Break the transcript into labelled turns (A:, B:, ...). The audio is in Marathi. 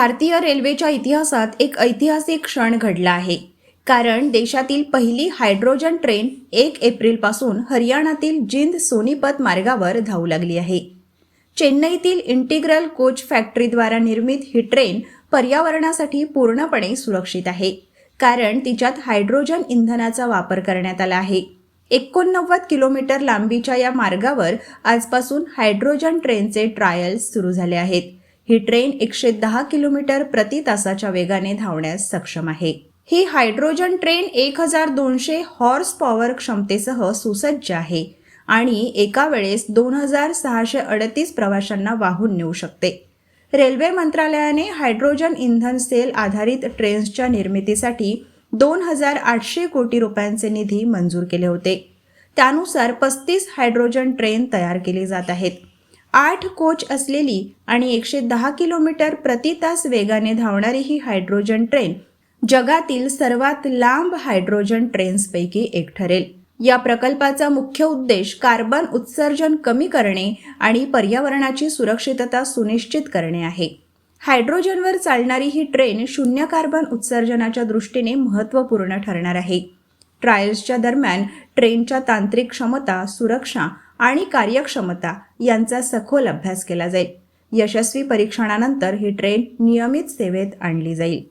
A: भारतीय रेल्वेच्या इतिहासात एक ऐतिहासिक क्षण घडला आहे. कारण देशातील पहिली हायड्रोजन ट्रेन एक एप्रिलपासून हरियाणातील जिंद सोनीपत मार्गावर धावू लागली आहे. चेन्नईतील इंटिग्रल कोच फॅक्टरीद्वारा निर्मित ही ट्रेन पर्यावरणासाठी पूर्णपणे सुरक्षित आहे. कारण तिच्यात हायड्रोजन इंधनाचा वापर करण्यात आला आहे. एकोणनव्वद किलोमीटर लांबीच्या या मार्गावर आजपासून हायड्रोजन ट्रेनचे ट्रायल्स सुरू झाले आहेत. ही ट्रेन एकशे दहा किलोमीटर प्रति तासाच्या वेगाने धावण्यास सक्षम आहे. ही हायड्रोजन ट्रेन एक हजार दोनशे हॉर्स पॉवर क्षमतेसह सुसज्ज आहे आणि एका वेळेस दोन हजार सहाशे अडतीस प्रवाशांना वाहून नेऊ शकते. रेल्वे मंत्रालयाने हायड्रोजन इंधन सेल आधारित ट्रेन्सच्या निर्मितीसाठी दोन हजार आठशे कोटी रुपयांचे निधी मंजूर केले होते. त्यानुसार पस्तीस हायड्रोजन ट्रेन तयार केली जात आहेत. आठ कोच असलेली आणि एकशे दहा किलोमीटर प्रति तास वेगाने धावणारी ही हायड्रोजन ट्रेन जगातील सर्वात लांब हायड्रोजन ट्रेन्सपैकी एक ठरेल. या प्रकल्पाचा मुख्य उद्देश कार्बन उत्सर्जन कमी करणे आणि पर्यावरणाची सुरक्षितता सुनिश्चित करणे आहे. हायड्रोजनवर चालणारी ही ट्रेन शून्य कार्बन उत्सर्जनाच्या दृष्टीने महत्त्वपूर्ण ठरणार आहे. ट्रायल्सच्या दरम्यान ट्रेनच्या तांत्रिक क्षमता सुरक्षा आणि कार्यक्षमता यांचा सखोल अभ्यास केला जाईल. यशस्वी परीक्षणानंतर ही ट्रेन नियमित सेवेत आणली जाईल.